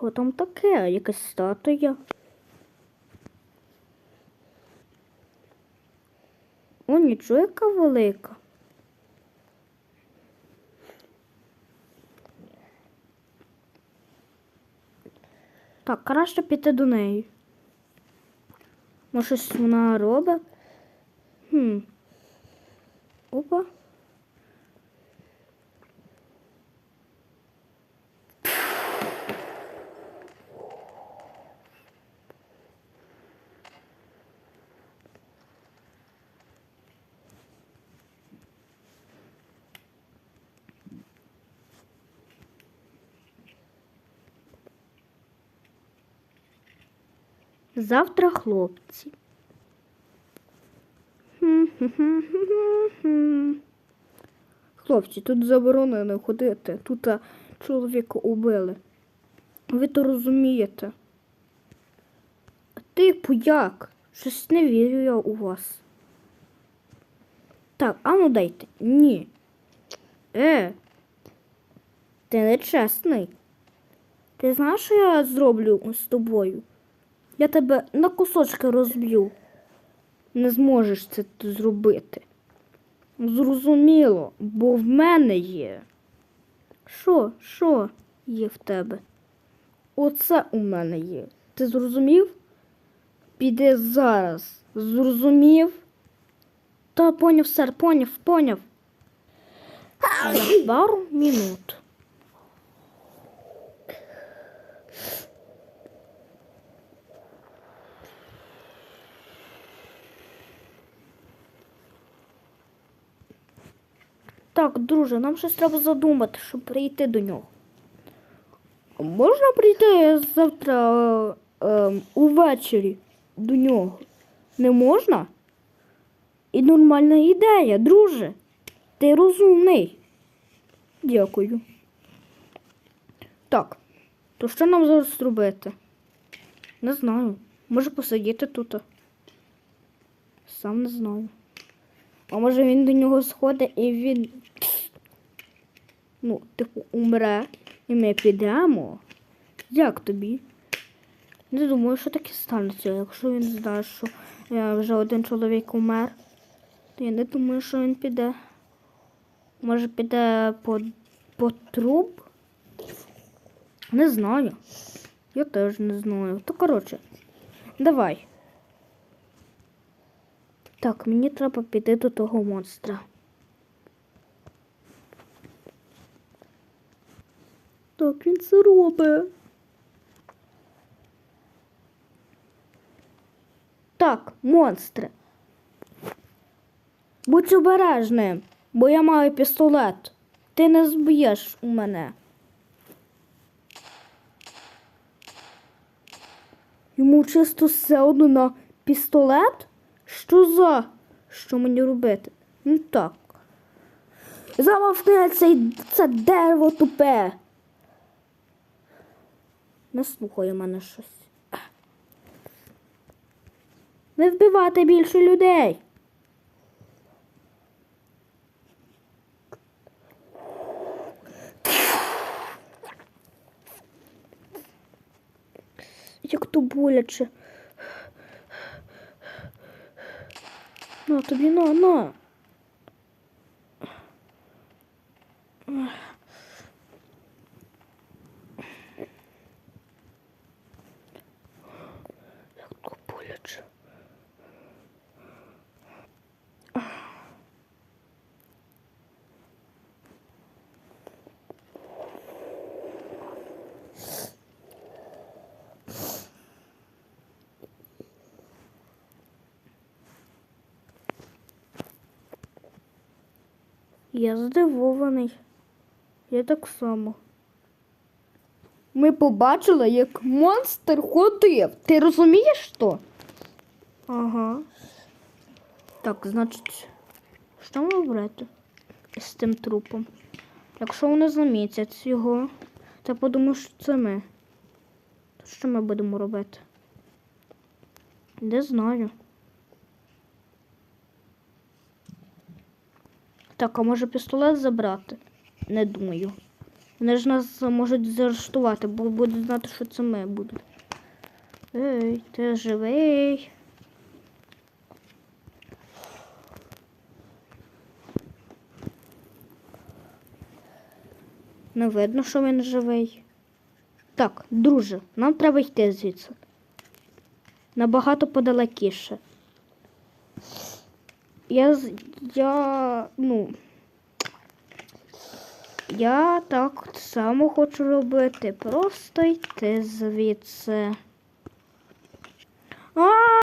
Що там таке? Якась статуя? О, нічого, яка велика. Так, краще піти до неї. Може, щось вона робить? Хм. Опа. Завтра хлопці. Хлопці, тут заборонено ходити. Тут чоловіка убили. Ви то розумієте. А ти пояк? Щось не вірю я у вас. Так, а ну дайте. Ні. Е. Ти нечесний. Ти знаєш, що я зроблю з тобою? Я тебе на кусочки розб'ю. Не зможеш це зробити. Зрозуміло, бо в мене є. Що, що є в тебе? Оце у мене є. Ти зрозумів? Піди зараз. Зрозумів? Та поняв, сер, поняв, поняв. За пару минут. Так, друже, нам щось треба задумати, щоб прийти до нього. Можна прийти завтра е, е, увечері до нього? Не можна? І нормальна ідея, друже. Ти розумний. Дякую. Так, то що нам зараз зробити? Не знаю. Може посидіти тут. Сам не знаю. А може він до нього сходить і він. Ну, типу, умре, і ми підемо. Як тобі? Не думаю, що таке станеться. Якщо він знає, що вже один чоловік умер, то я не думаю, що він піде. Може піде по, по труп? Не знаю. Я теж не знаю. То коротше, давай. Так, мені треба піти до того монстра. Так, він це робить. Так, монстре. Будь обережним, бо я маю пістолет. Ти не зб'єш у мене. Йому чисто все одно на пістолет? Що за? Що мені робити? Ну так. Замовкни цей це дерево тупе. Не слухає мене щось. Не вбивати більше людей. Як то боляче. На тобі на, на. Як то боляче. Я здивований. Я так само. Ми побачили, як монстр ходив. Ти розумієш що? Ага. Так, значить, що ми брати з тим трупом? Якщо вони замітять його, то подумаю, що це ми. То що ми будемо робити? Не знаю. Так, а може пістолет забрати? Не думаю. Вони ж нас можуть заарештувати, бо будуть знати, що це ми будуть. Ей, ти живий. Не видно, що він живий. Так, друже, нам треба йти звідси. Набагато подалекіше. Я, я, ну, я так само хочу робити. Просто йти звідси. А!